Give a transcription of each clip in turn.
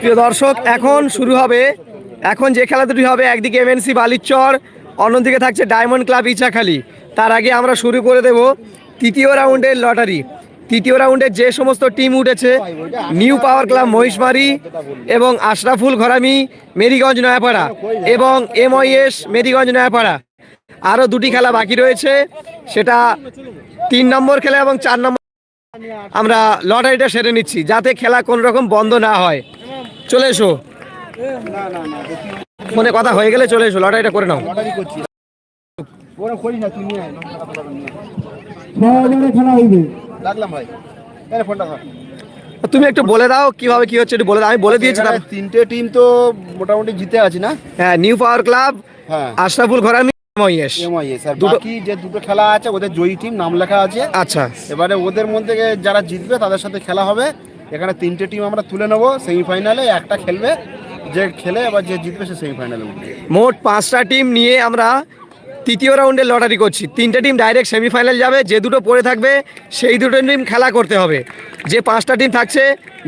প্রিয় দর্শক, এখন শুরু হবে। এখন যে খেলা দুটি হবে, একদিকে এমএনসি বালিচর, অন্যদিকে থাকছে ডায়মন্ড ক্লাব ইচাখালি। তার আগে আমরা শুরু করে দেব তৃতীয় রাউন্ডের লটারি। তৃতীয় রাউন্ডে যে সমস্ত টিম উঠেছে, নিউ পাওয়ার ক্লাব মহিষমারি এবং আশরাফুল ঘরামি, মেরিগঞ্জ নয়াপাড়া এবং এমআইএস মেরিগঞ্জ নয়াপাড়া। আরও দুটি খেলা বাকি রয়েছে, সেটা তিন নম্বর খেলা এবং চার নম্বর আমরা লটারিটা সেরে নিচ্ছি যাতে খেলা কোনো রকম বন্ধ না হয়। চলে এসো। ফোনে কথা হয়ে গেলে চলে এসো লটারিটা করে নাও। খেলা হইবে। লাগলাম ভাই। এই ফোনটা ধর। তুমি একটু বলে দাও কীভাবে কি হচ্ছে একটু বলে দাও আমি বলে দিয়েছি তিনটে টিম তো মোটামুটি জিতে আছি না? হ্যাঁ নিউ পাওয়ার ক্লাব হ্যাঁ। আশরাফুল ঘরামি এমআইএস। আর বাকি যে দুটো খেলা আছে ওদের জয়ী টিম নাম লেখা আছে। আচ্ছা। এবারে ওদের মধ্যে যারা জিতবে তাদের সাথে খেলা হবে। এখানে তিনটে টিম আমরা তুলে নেব সেমিফাইনালে একটা খেলবে। যে খেলে এবার যে জিতবে সে সেমিফাইনালে উঠবে মোট পাঁচটা টিম নিয়ে আমরা তৃতীয় রাউন্ডে লটারি করছি। তিনটে টিম ডাইরেক্ট সেমিফাইনাল যাবে যে দুটো পড়ে থাকবে সেই দুটো টিম খেলা করতে হবে। যে পাঁচটা টিম থাকছে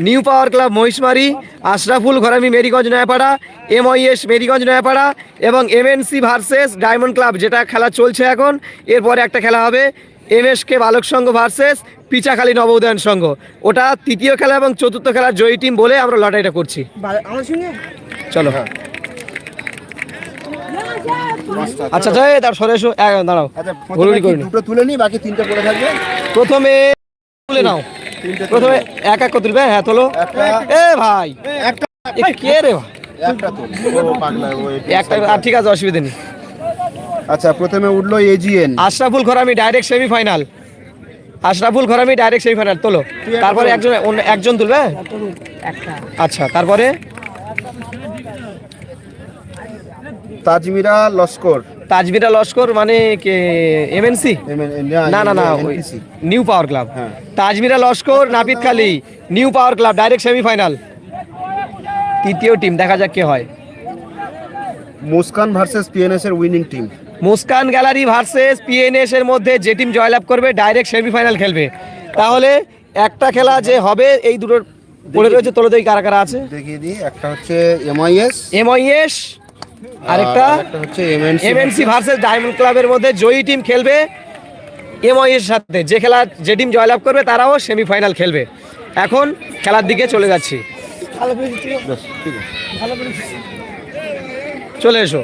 new power club Mahishmari Ashraful Gharami Meriganj Nayapara MIS Meriganj Nayapara এবং এমএনসি ভার্সেস ডায়মন্ড ক্লাব যেটা খেলা চলছে এখন। এরপরে একটা খেলা হবে এমএসকে বালক সংঘ ভার্সেস পিচাখালী নব উদয়ন সংঘ। ওটা তৃতীয় খেলা এবং চতুর্থ খেলার জয়ী টিম বলে আমরা লটারিটা করছি। চলো। আচ্ছা জয় তার সরে এসো দাঁড়াও। আচ্ছা করে। দুটো তুলে নিই বাকি তিনটে পড়ে থাকবে? প্রথমে তুলে নাও। প্রথমে এক এক করে তুলবে হ্যাঁ তোলো। এ ভাই। একটা। কে রে ভাই? একটা ঠিক আছে অসুবিধা নেই। আচ্ছা প্রথমে উঠল AGN Ashraful Kharami direct semifinal Ashraful Kharami direct semifinal তোলো। তারপরে একজন অন্য একজন তুলবে? আচ্ছা তারপরে? তাজমিরা লস্কর। তাজবিরা লস্কর মানে কে এমএনসি না না না নিউ পাওয়ার ক্লাব হ্যাঁ। তাজমিরা লস্কর নাপিত খালি new power club direct semifinal তৃতীয় টিম দেখা যাক কে হয়। মুস্কান ভার্সেস পিএনএস এর winning team Muskan gallery versus PNS এর মধ্যে যে টিম জয়লাভ করবে ডাইরেক্ট সেমিফাইনাল খেলবে। তাহলে একটা খেলা যে হবে এই দুটোর পড়ে রয়েছে তোলে দেই কারা কারা আছে? দেখিয়ে দিই একটা হচ্ছে এমআইএস এমআইএস আরেকটা হচ্ছে এমএনসি ভার্সেস ডায়মন্ড ক্লাবের মধ্যে জয়ী টিম খেলবে এমআইয়ের সাথে। যে খেলা যে টিম জয়লাভ করবে তারাও সেমিফাইনাল খেলবে। এখন খেলার দিকে চলে যাচ্ছি। চলে এসো।